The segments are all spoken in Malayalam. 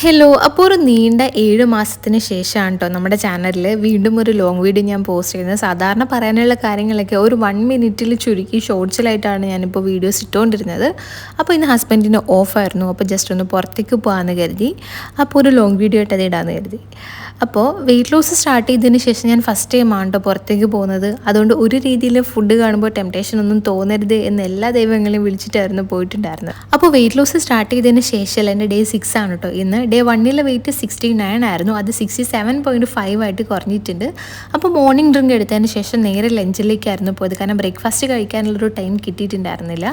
ഹലോ അപ്പോൾ ഒരു നീണ്ട ഏഴ് മാസത്തിന് ശേഷമാണ് കേട്ടോ നമ്മുടെ ചാനലിൽ വീണ്ടും ഒരു ലോങ് വീഡിയോ ഞാൻ പോസ്റ്റ് ചെയ്യുന്നത്. സാധാരണ പറയാനുള്ള കാര്യങ്ങളൊക്കെ ഒരു വൺ മിനിറ്റിൽ ചുരുക്കി ഷോർട്സിലായിട്ടാണ് ഞാനിപ്പോൾ വീഡിയോസ് ഇട്ടുകൊണ്ടിരുന്നത് അപ്പോൾ ഇന്ന് ഹസ്ബൻഡിന് ഓഫായിരുന്നു അപ്പോൾ ജസ്റ്റ് ഒന്ന് പുറത്തേക്ക് പോകാമെന്ന് കരുതി. അപ്പോൾ ഒരു ലോങ് വീഡിയോ ആയിട്ട് അത് ഇടാമെന്ന് കരുതി. അപ്പോൾ വെയിറ്റ് ലോസ് സ്റ്റാർട്ട് ചെയ്തതിന് ശേഷം ഞാൻ ഫസ്റ്റ് ടൈം ആണ് കേട്ടോ പുറത്തേക്ക് പോകുന്നത്. അതുകൊണ്ട് ഒരു രീതിയിൽ ഫുഡ് കാണുമ്പോൾ ടെംപ്ടേഷൻ ഒന്നും തോന്നരുത് എന്ന് എല്ലാ ദൈവങ്ങളെയും വിളിച്ചിട്ടായിരുന്നു പോയിട്ടുണ്ടായിരുന്നത്. അപ്പോൾ വെയിറ്റ് ലോസ് സ്റ്റാർട്ട് ചെയ്തതിന് ശേഷം എന്റെ ഡേ സിക്സ് ആണ് കേട്ടോ ഇന്ന് ഡേ വണ്ണിലെ വെയിറ്റ് സിക്സ്റ്റി നയൻ ആയിരുന്നു. അത് സിക്സ്റ്റി സെവൻ പോയിന്റ് ഫൈവ് ആയിട്ട് കുറഞ്ഞിട്ടുണ്ട്. അപ്പോൾ മോർണിംഗ് ഡ്രിങ്ക് എടുത്തതിന് ശേഷം നേരെ ലഞ്ചിലേക്കായിരുന്നു പോയത്. കാരണം ബ്രേക്ക്ഫാസ്റ്റ് കഴിക്കാനുള്ളൊരു ടൈം കിട്ടിയിട്ടുണ്ടായിരുന്നില്ല.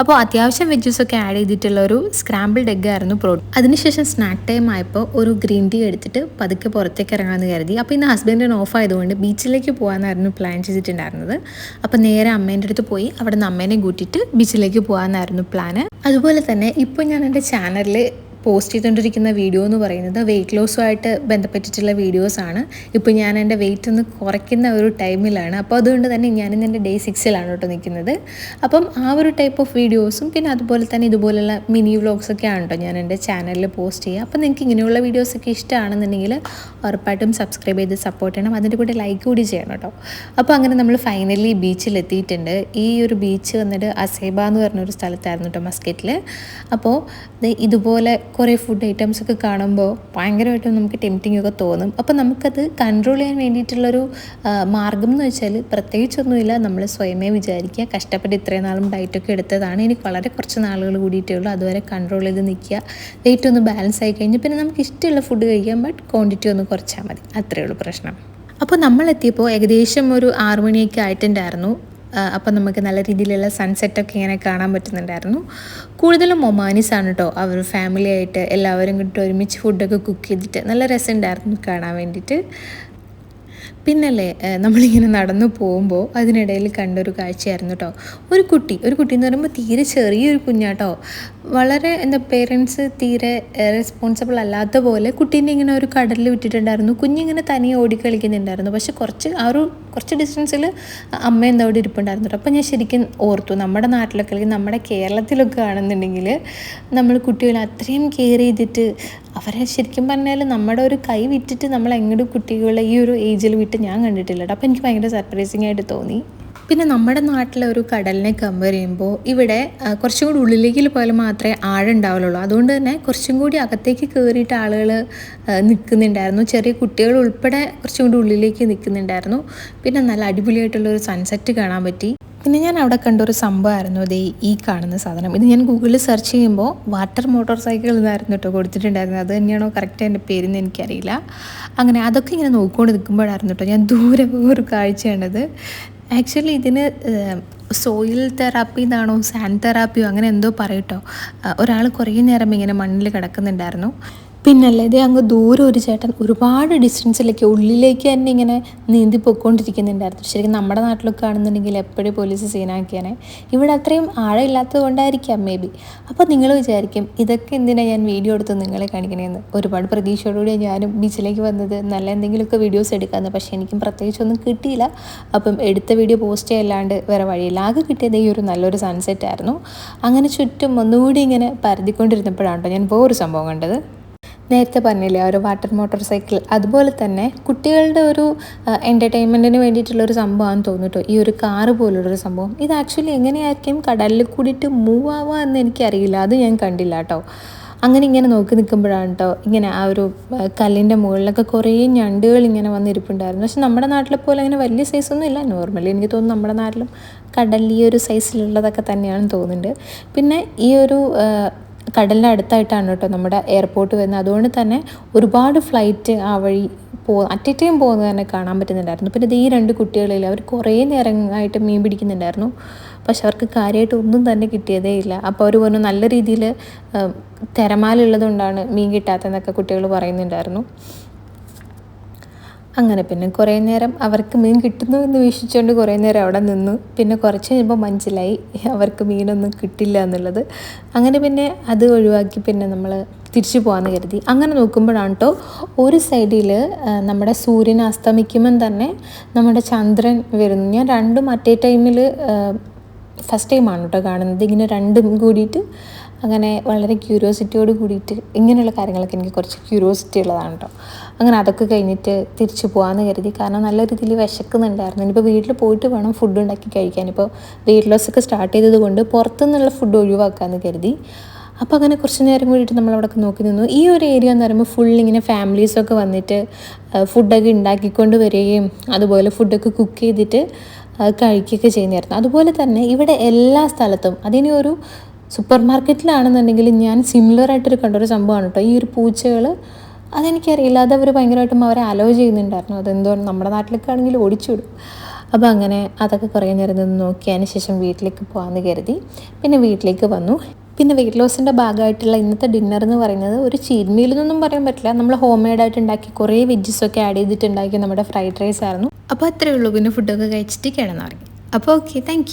അപ്പോൾ അത്യാവശ്യം ഒക്കെ ആഡ് ചെയ്തിട്ടുള്ള ഒരു സ്ക്രാമ്പിൾഡ് എഗ് ആയിരുന്നു പ്രോട്ടീൻ അതിനുശേഷം സ്നാക്ക് ടൈം ആയപ്പോൾ ഒരു ഗ്രീൻ ടീ എടുത്തിട്ട് പതുക്കെ പുറത്തേക്ക് ഇറങ്ങാമെന്ന് കരുതി. അപ്പോൾ ഇന്ന് ഹസ്ബൻഡിന് ഓഫ് ആയതുകൊണ്ട് ബീച്ചിലേക്ക് പോകാമെന്നായിരുന്നു പ്ലാൻ ചെയ്തിട്ടുണ്ടായിരുന്നത്. അപ്പോൾ നേരെ അമ്മേന്റെ അടുത്ത് പോയി. അവിടെ നിന്ന് അമ്മേനെ കൂട്ടിയിട്ട് ബീച്ചിലേക്ക് പോകാമെന്നായിരുന്നു പ്ലാന് അതുപോലെ തന്നെ ഇപ്പോൾ ഞാൻ എന്റെ ചാനലിൽ പോസ്റ്റ് ചെയ്തുകൊണ്ടിരിക്കുന്ന വീഡിയോ എന്ന് പറയുന്നത് വെയിറ്റ് ലോസുമായിട്ട് ബന്ധപ്പെട്ടിട്ടുള്ള വീഡിയോസാണ് ഇപ്പോൾ ഞാൻ എന്റെ വെയിറ്റ് ഒന്ന് കുറയ്ക്കുന്ന ഒരു ടൈമിലാണ് അപ്പോൾ അതുകൊണ്ട് തന്നെ ഞാനിന്ന് എന്റെ ഡേ സിക്സിലാണ് കേട്ടോ നിൽക്കുന്നത്. അപ്പം ആ ഒരു ടൈപ്പ് ഓഫ് വീഡിയോസും പിന്നെ അതുപോലെ തന്നെ ഇതുപോലുള്ള മിനി വ്ളോഗ്സൊക്കെയാണ് കേട്ടോ ഞാൻ എന്റെ ചാനലിൽ പോസ്റ്റ് ചെയ്യുക. അപ്പോൾ നിങ്ങൾക്ക് ഇങ്ങനെയുള്ള വീഡിയോസൊക്കെ ഇഷ്ടമാണെന്നുണ്ടെങ്കിൽ ഉറപ്പായിട്ടും സബ്സ്ക്രൈബ് ചെയ്ത് സപ്പോർട്ട് ചെയ്യണം. അതിന്റെ കൂടെ ലൈക്ക് കൂടി ചെയ്യണം കേട്ടോ. അപ്പോൾ അങ്ങനെ നമ്മൾ ഫൈനലി ബീച്ചിൽ എത്തിയിട്ടുണ്ട്. ഈ ഒരു ബീച്ച് വന്നിട്ട് അസേബ എന്ന് പറഞ്ഞൊരു സ്ഥലത്തായിരുന്നു കേട്ടോ മസ്കറ്റിൽ അപ്പോൾ ഇതുപോലെ കുറേ ഫുഡ് ഐറ്റംസ് ഒക്കെ കാണുമ്പോൾ ഭയങ്കരമായിട്ടും നമുക്ക് ടെംറ്റിങ് ഒക്കെ തോന്നും. അപ്പോൾ നമുക്കത് കൺട്രോൾ ചെയ്യാൻ വേണ്ടിയിട്ടുള്ളൊരു മാർഗം എന്ന് വെച്ചാൽ പ്രത്യേകിച്ചൊന്നുമില്ല. നമ്മൾ സ്വയമേ വിചാരിക്കുക. കഷ്ടപ്പെട്ട് ഇത്രയും നാളും ഡയറ്റൊക്കെ എടുത്തതാണ്. ഇനി വളരെ കുറച്ച് നാളുകൾ കൂടിയിട്ടേ ഉള്ളൂ. അതുവരെ കൺട്രോൾ ചെയ്ത് നിൽക്കുക. വെയിറ്റ് ഒന്ന് ബാലൻസ് ആയി കഴിഞ്ഞ് പിന്നെ നമുക്ക് ഇഷ്ടമുള്ള ഫുഡ് കഴിക്കാം. ബട്ട് ക്വാണ്ടിറ്റി ഒന്ന് കുറച്ചാൽ മതി. അത്രയേ ഉള്ളൂ പ്രശ്നം. അപ്പോൾ നമ്മളെത്തിയപ്പോൾ ഏകദേശം ഒരു ആറുമണിയൊക്കെ ആയിട്ടുണ്ടായിരുന്നു. അപ്പം നമുക്ക് നല്ല രീതിയിലുള്ള സൺസെറ്റൊക്കെ ഇങ്ങനെ കാണാൻ പറ്റുന്നുണ്ടായിരുന്നു. കൂടുതലും ഒമാനിസ് ആണ് കേട്ടോ അവർ ഫാമിലി ആയിട്ട് എല്ലാവരും കിട്ടും ഒരുമിച്ച് ഫുഡൊക്കെ കുക്ക് ചെയ്തിട്ട് നല്ല രസമുണ്ടായിരുന്നു കാണാൻ വേണ്ടിയിട്ട്. പിന്നല്ലേ നമ്മളിങ്ങനെ നടന്നു പോകുമ്പോൾ അതിനിടയിൽ കണ്ടൊരു കാഴ്ചയായിരുന്നു കേട്ടോ ഒരു കുട്ടി ഒരു കുട്ടി എന്ന് പറയുമ്പോൾ തീരെ ചെറിയൊരു കുഞ്ഞാട്ടോ. വളരെ എന്താ പേരൻസ് തീരെ റെസ്പോൺസിബിൾ അല്ലാത്ത പോലെ കുട്ടീനെ ഇങ്ങനെ ഒരു കടലിൽ വിട്ടിട്ടുണ്ടായിരുന്നു. കുഞ്ഞിങ്ങനെ തനിയെ ഓടിക്കളിക്കുന്നുണ്ടായിരുന്നു പക്ഷെ കുറച്ച് ആ ഒരു കുറച്ച് ഡിസ്റ്റൻസിൽ അമ്മ എന്താ അവിടെ ഇരിപ്പുണ്ടായിരുന്നു കേട്ടോ അപ്പോൾ ഞാൻ ശരിക്കും ഓർത്തു നമ്മുടെ നാട്ടിലൊക്കെ അല്ലെങ്കിൽ നമ്മുടെ കേരളത്തിലൊക്കെ ആണെന്നുണ്ടെങ്കിൽ നമ്മൾ കുട്ടികളെ അത്രയും കെയർ ചെയ്തിട്ട് അവരെ ശരിക്കും പറഞ്ഞാൽ നമ്മുടെ ഒരു കൈ വിറ്റിട്ട് നമ്മൾ എങ്ങോട്ടും കുട്ടികളെ ഈ ഒരു ഏജിൽ വിട്ട് ഞാൻ കണ്ടിട്ടില്ല അപ്പോൾ എനിക്ക് ഭയങ്കര സർപ്രൈസിങ് ആയിട്ട് തോന്നി. പിന്നെ നമ്മുടെ നാട്ടിലെ ഒരു കടലിനെ കമ്പയർ ചെയ്യുമ്പോൾ ഇവിടെ കുറച്ചും കൂടി ഉള്ളിലേക്ക് പോയാൽ മാത്രമേ ആഴം ഉണ്ടാവുള്ളൂ അതുകൊണ്ട് തന്നെ കുറച്ചും കൂടി അകത്തേക്ക് കയറിയിട്ട് ആളുകൾ നിൽക്കുന്നുണ്ടായിരുന്നു. ചെറിയ കുട്ടികൾ ഉൾപ്പെടെ കുറച്ചും കൂടി ഉള്ളിലേക്ക് നിൽക്കുന്നുണ്ടായിരുന്നു. പിന്നെ നല്ല അടിപൊളിയായിട്ടുള്ള ഒരു സൺസെറ്റ് കാണാൻ പറ്റി. പിന്നെ ഞാൻ അവിടെ കണ്ട ഒരു സംഭവമായിരുന്നു. അതേ ഈ കാണുന്ന സാധനം. ഇത് ഞാൻ ഗൂഗിളിൽ സെർച്ച് ചെയ്യുമ്പോൾ വാട്ടർ മോട്ടോർ സൈക്കിൾ എന്നായിരുന്നു കേട്ടോ കൊടുത്തിട്ടുണ്ടായിരുന്നത്. അത് തന്നെയാണോ കറക്റ്റ് എന്റെ പേരെന്ന് എനിക്കറിയില്ല. അങ്ങനെ അതൊക്കെ ഇങ്ങനെ നോക്കിക്കൊണ്ട് നിൽക്കുമ്പോഴായിരുന്നു കേട്ടോ ഞാൻ ദൂരെ ഒരു കാഴ്ച കണ്ടത്. ആക്ച്വലി ഇതിന് സോയിൽ തെറാപ്പി എന്നാണോ സാൻഡ് തെറാപ്പിയോ അങ്ങനെ എന്തോ പറയട്ടോ ഒരാൾ കുറേ നേരം ഇങ്ങനെ മണ്ണിൽ കിടക്കുന്നുണ്ടായിരുന്നു. പിന്നല്ലേ ഇതേ അങ്ങ് ദൂരെ ഒരു ചേട്ടൻ ഒരുപാട് ഡിസ്റ്റൻസിലേക്ക് ഉള്ളിലേക്ക് തന്നെ ഇങ്ങനെ നീന്തി പൊയ്ക്കൊണ്ടിരിക്കുന്നുണ്ടായിരുന്നു. ശരിക്കും നമ്മുടെ നാട്ടിലൊക്കെ ആണെന്നുണ്ടെങ്കിൽ എപ്പോഴും പോലീസ് സീനാക്കിയാണ് ഇവിടെ അത്രയും ആഴമില്ലാത്തത് കൊണ്ടായിരിക്കാം മേ ബി അപ്പോൾ നിങ്ങൾ വിചാരിക്കും ഇതൊക്കെ എന്തിനാണ് ഞാൻ വീഡിയോ എടുത്ത് നിങ്ങളെ കാണിക്കണേന്ന്? ഒരുപാട് പ്രതീക്ഷയോടുകൂടി ഞാനും ബീച്ചിലേക്ക് വന്നത്. നല്ല എന്തെങ്കിലുമൊക്കെ വീഡിയോസ് എടുക്കാമെന്ന് പക്ഷേ എനിക്കും പ്രത്യേകിച്ചൊന്നും കിട്ടിയില്ല. അപ്പം എടുത്ത വീഡിയോ പോസ്റ്റ് ചെയ്യല്ലാണ്ട് വേറെ വഴിയില്ല. ആകെ കിട്ടിയത് ഈ ഒരു നല്ലൊരു സൺസെറ്റ് ആയിരുന്നു. അങ്ങനെ ചുറ്റും ഒന്നുകൂടി ഇങ്ങനെ പരതിക്കൊണ്ടിരുന്നപ്പോഴാണ് കേട്ടോ ഞാൻ വേറൊരു സംഭവം കണ്ടത്. നേരത്തെ പറഞ്ഞില്ലേ ഒരു വാട്ടർ മോട്ടോർ സൈക്കിൾ. അതുപോലെ തന്നെ കുട്ടികളുടെ ഒരു എന്റർടൈൻമെന്റിന് വേണ്ടിയിട്ടുള്ള ഒരു സംഭവമാണെന്ന് തോന്നുന്നു കേട്ടോ ഈ ഒരു കാറ് പോലുള്ളൊരു സംഭവം. ഇത് ആക്ച്വലി എങ്ങനെയായിരിക്കും കടലിൽ കൂടിയിട്ട് മൂവ് ആവുക എന്ന് എനിക്കറിയില്ല. അത് ഞാൻ കണ്ടില്ല കേട്ടോ അങ്ങനെ ഇങ്ങനെ നോക്കി നിൽക്കുമ്പോഴാണ് കേട്ടോ ഇങ്ങനെ ആ ഒരു കല്ലിന്റെ മുകളിലൊക്കെ കുറേ ഞണ്ടുകൾ ഇങ്ങനെ വന്നിരിപ്പുണ്ടായിരുന്നു. പക്ഷെ നമ്മുടെ നാട്ടിലെ പോലെ അങ്ങനെ വലിയ സൈസൊന്നും ഇല്ല. നോർമലി എനിക്ക് തോന്നുന്നു നമ്മുടെ നാട്ടിലും കടലിൽ ഈ ഒരു സൈസിലുള്ളതൊക്കെ തന്നെയാണെന്ന് തോന്നുന്നുണ്ട്. പിന്നെ ഈ ഒരു കടലിന്റെ അടുത്തായിട്ടാണ് കേട്ടോ നമ്മുടെ എയർപോർട്ട് വരുന്നത്. അതുകൊണ്ട് തന്നെ ഒരുപാട് ഫ്ലൈറ്റ് ആ വഴി പോ അറ്റ് ടൈം പോകുന്നത് തന്നെ കാണാൻ പറ്റുന്നുണ്ടായിരുന്നു. പിന്നെ ഈ രണ്ട് കുട്ടികളിൽ അവർ കുറേ നേരമായിട്ട് മീൻ പിടിക്കുന്നുണ്ടായിരുന്നു. പക്ഷെ അവർക്ക് കാര്യമായിട്ട് ഒന്നും തന്നെ കിട്ടിയതേ ഇല്ല. അപ്പോൾ അവർ പറഞ്ഞു നല്ല രീതിയിൽ തിരമാലുള്ളതുകൊണ്ടാണ് മീൻ കിട്ടാത്തതെന്നൊക്കെ കുട്ടികൾ പറയുന്നുണ്ടായിരുന്നു. അങ്ങനെ പിന്നെ കുറേ നേരം അവർക്ക് മീൻ കിട്ടുന്നു എന്ന് വീക്ഷിച്ചുകൊണ്ട് കുറേ നേരം അവിടെ നിന്നു. പിന്നെ കുറച്ച് കഴിയുമ്പോൾ മനസ്സിലായി അവർക്ക് മീനൊന്നും കിട്ടില്ല എന്നുള്ളത്. അങ്ങനെ പിന്നെ അത് ഒഴിവാക്കി പിന്നെ നമ്മൾ തിരിച്ചു പോകാമെന്ന് കരുതി. അങ്ങനെ നോക്കുമ്പോഴാണ് കേട്ടോ ഒരു സൈഡിൽ നമ്മുടെ സൂര്യൻ അസ്തമിക്കുമ്പം തന്നെ നമ്മുടെ ചന്ദ്രൻ വരുന്നു. ഞാൻ രണ്ടും മറ്റേ ടൈമിൽ ഫസ്റ്റ് ടൈമാണ് കേട്ടോ കാണുന്നത്. ഇങ്ങനെ രണ്ടും കൂടിയിട്ട് അങ്ങനെ വളരെ ക്യൂരിയോസിറ്റിയോട് കൂടിയിട്ട് ഇങ്ങനെയുള്ള കാര്യങ്ങളൊക്കെ എനിക്ക് കുറച്ച് ക്യൂരിയോസിറ്റി ഉള്ളതാണ് കേട്ടോ അങ്ങനെ അതൊക്കെ കഴിഞ്ഞിട്ട് തിരിച്ചു പോകാമെന്ന് കരുതി. കാരണം നല്ല രീതിയിൽ വിശക്കുന്നുണ്ടായിരുന്നു. ഇനിയിപ്പോൾ വീട്ടിൽ പോയിട്ട് വേണം ഫുഡ് ഉണ്ടാക്കി കഴിക്കാൻ. ഇപ്പോൾ വെയിറ്റ് ലോസ് ഒക്കെ സ്റ്റാർട്ട് ചെയ്തത് കൊണ്ട് പുറത്തുനിന്നുള്ള ഫുഡ് ഒഴിവാക്കാമെന്ന് കരുതി. അപ്പോൾ അങ്ങനെ കുറച്ച് നേരം കൂടിയിട്ട് അവിടെ നോക്കി നിന്നു. ഈ ഒരു ഏരിയ എന്ന് പറയുമ്പോൾ ഫുൾ ഇങ്ങനെ ഫാമിലീസൊക്കെ വന്നിട്ട് ഫുഡൊക്കെ ഉണ്ടാക്കിക്കൊണ്ട് വരികയും അതുപോലെ ഫുഡൊക്കെ കുക്ക് ചെയ്തിട്ട് കഴിക്കുകയൊക്കെ ചെയ്യുന്നതായിരുന്നു. അതുപോലെ തന്നെ ഇവിടെ എല്ലാ സ്ഥലത്തും അതിനൊരു സൂപ്പർ മാർക്കറ്റിലാണെന്നുണ്ടെങ്കിൽ ഞാൻ സിമിലർ ആയിട്ടൊരു കണ്ടൊരു സംഭവമാണ് കേട്ടോ. ഈ ഒരു പൂച്ചകൾ അതെനിക്കറിയില്ല. അത് അവർ ഭയങ്കരമായിട്ടും അവരെ അലോ ചെയ്യുന്നുണ്ടായിരുന്നു. അതെന്തോ നമ്മുടെ നാട്ടിലൊക്കെ ആണെങ്കിൽ ഓടിച്ചുവിടും. അപ്പോൾ അങ്ങനെ അതൊക്കെ കുറേ നേരം നിന്ന് നോക്കിയതിന് ശേഷം വീട്ടിലേക്ക് പോകാമെന്ന് കരുതി. പിന്നെ വീട്ടിലേക്ക് വന്നു. പിന്നെ വെയിറ്റ് ലോസിന്റെ ഭാഗമായിട്ടുള്ള ഇന്നത്തെ ഡിന്നർ എന്ന് പറയുന്നത് ഒരു ചീറ്റ് മീൽ എന്നൊന്നും പറയാൻ പറ്റില്ല. നമ്മൾ ഹോം മെയ്ഡായിട്ട് ഉണ്ടാക്കി കുറേ വെജ്ജസൊക്കെ ആഡ് ചെയ്തിട്ട് ഉണ്ടാക്കിയ നമ്മുടെ ഫ്രൈഡ് റൈസ് ആയിരുന്നു. അപ്പോൾ അത്രയേ ഉള്ളൂ. പിന്നെ ഫുഡൊക്കെ കഴിച്ചിട്ട് കിടന്നുറങ്ങി. അപ്പോൾ ഓക്കെ താങ്ക്